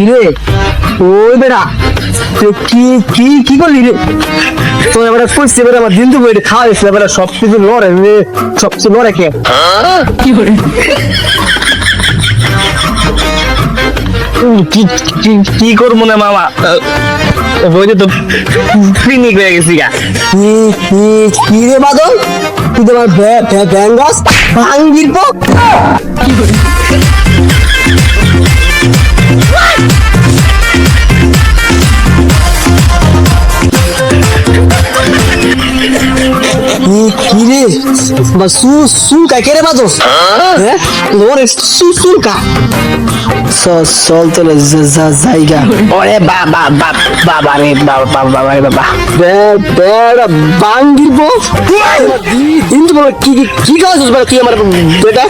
রে ওই বেড়া তুই কি কি কি করলি রে? তোর এবার কইছে এবার আমার দিন তো বইটা খাওয়া গেছে এবার সব কিছু লড়ে রে সব কিছু লড়ে কে? কি কি কি করব না মামা? বইতে তো পিনিক হয়ে গেছি গা। কি রে বাদল? তুই তোমার ব্যাঙ্গাস ভাঙ্গির পক কি কি রে? বা সু সু কা কে রে বাদল হ্যাঁ? চল তো জায়গা। ওরে বাবা বাবা রে বাবা বাবা রে বাবা বেড়া বাঙ্গির বো কিন্তু বলো কি কি কি কাজ বলো তুই আমার বেটা?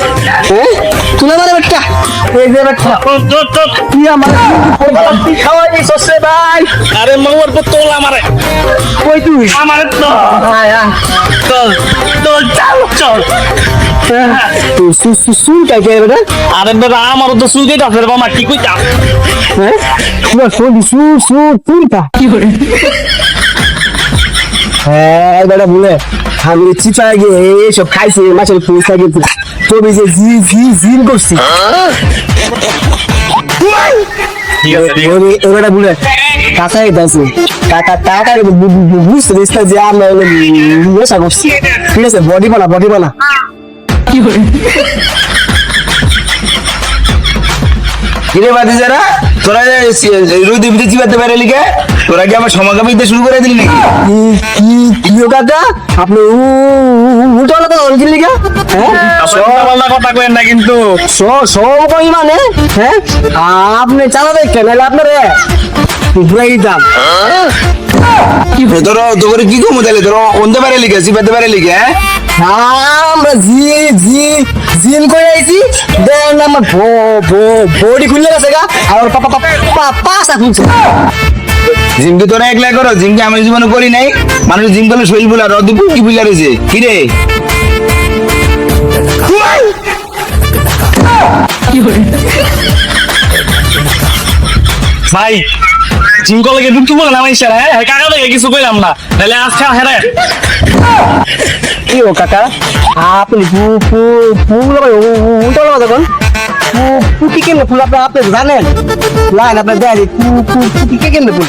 হ্যাঁ? তুই আমার বেটা এই যে বেটা তুই আমার খাওয়াই দিছস রে ভাই। আরে মামার তো তোল আমারে। কই তুই? আমার তো আয় আয়। তোল তোল চল। হ্যাঁ হ্যাঁ বুঝতে যে নেশা করছি ঠিক আছে বডি বানা বডি বানা কিরে বাদি যারা? তোরা রুদি চিবাতে পারে লিখে তোরা কি শুরু করে দিলি নাকি? কি কি কি কাকা আপনি উল্টো আলাদা অরিজিন লিখা হ্যাঁ? কথা কইেন না কিন্তু। সব কই মানে? হ্যাঁ? আপনি চালাবে কেন আপনার ঘুরাই দিতাম। তোর তোর কি কমু তাহলে ধরো অন্ধে পারে লিখে চিবাতে পারে লিখে হ্যাঁ? আমরা জি জি জিম করে আইছি। দেন আমার বডি খুলে গেছে গা। আর পাপা পাপা পাসা খুলছে জিম কি তোরা একলা করো জিম কি আমি জীবনে করি নাই? মানুষ জিম করলে শরীর বুলা রদ কি বুলা রয়েছে? কি রে? ভাই জিম কলেজে ঢুকতে বলেন আমার ইশারা হ্যাঁ কাকা থেকে কিছু কইলাম না। তাহলে আজকে হেরে কি ও কাকা? আপনি পু- পু- উ- উ- উল্টো লাগা দেখুন পু- পুটি কেমনে ফুল আপনি আপনি জানেন? লাইন আপনার দেয় পুটি কেমনে ফুল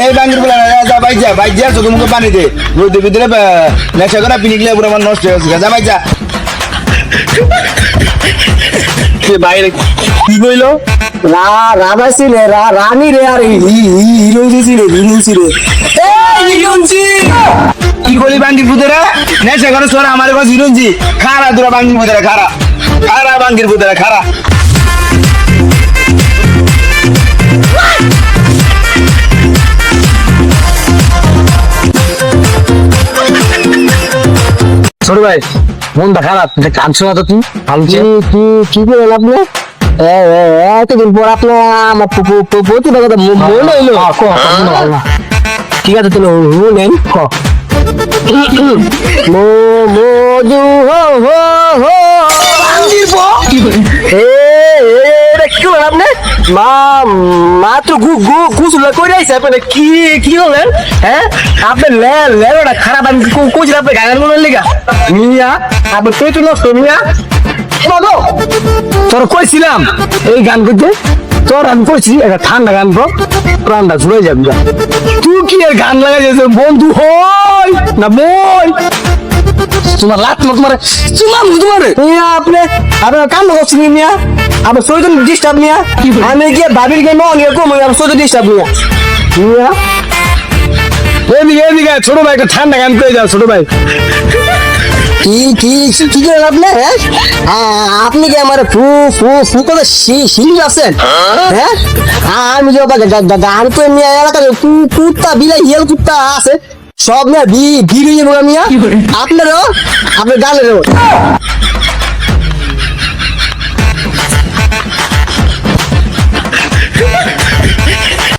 এই বাঙ্গির বুলা যা ভাই যা ভাই যা চোখে মুখে পানি দে। রোদে ভিতরে নেশা করা পিনিকলে পুরো আমার নষ্ট হয়ে গেছে। যা ভাই যা বাইরে কি কইলো? রা রাধা ছিলে রা রানী রে আর হিরো ছিলে হিরো ছিলে। কি করলি বাঙ্গির পুতরা? নেশা করে সোরা আমার কাছে হিরুঞ্জি খারা তোরা বাঙ্গির পুতরা খারা খারা বাঙ্গির পুতরা খারা ছোট ভাই মনটা খারাপ কাঁদছো না তো ভালো কি কি কি করে আপনি এতদিন পর আপনার আমার প্রতিভা কথা মনে হইল। ঠিক আছে তাহলে নেন ক। মো মধু হো হো হো। হ্যাঁ? খারাপ আমি কইছি আপনি গান মনে লিগা? মিয়া আপনি তুই তো নষ্ট মিয়া। বাবা তোর কইছিলাম এই গান করতে তোর আমি কইছি একটা ঠান্ডা গান তো প্রাণটা জুড়ে যাবি। তুই কি এর গান লাগাই বন্ধু হই না বই তোমার লাত না তোমার চুমাম তোমার। মিয়া আপনি আপনার কাম করছেন মিয়া? আপনার সৈত ডিস্টার্ব মিয়া? আমি গিয়ে ভাবির নন গিয়ে কম আপনার সৈত ডিস্টার্ব মিয়া। মিয়া? এদিকে এদিকে ছোট ভাই একটা ঠান্ডা গান করে যাও ছোট ভাই। কি কি কি করেন আপনি হ্যাঁ? হ্যাঁ? আপনি কি আমার ফু ফু ফু করে সিরিজ আছেন? হ্যাঁ? হ্যাঁ? আমি যে গান করে নিয়ে এলাকার কুত্তা বিলাই হিয়াল কুত্তা আছে। সব না ভি ভিড়িয়ে যাব আমি হ্যাঁ? আপনারও? আপনার গালেরও Yeah.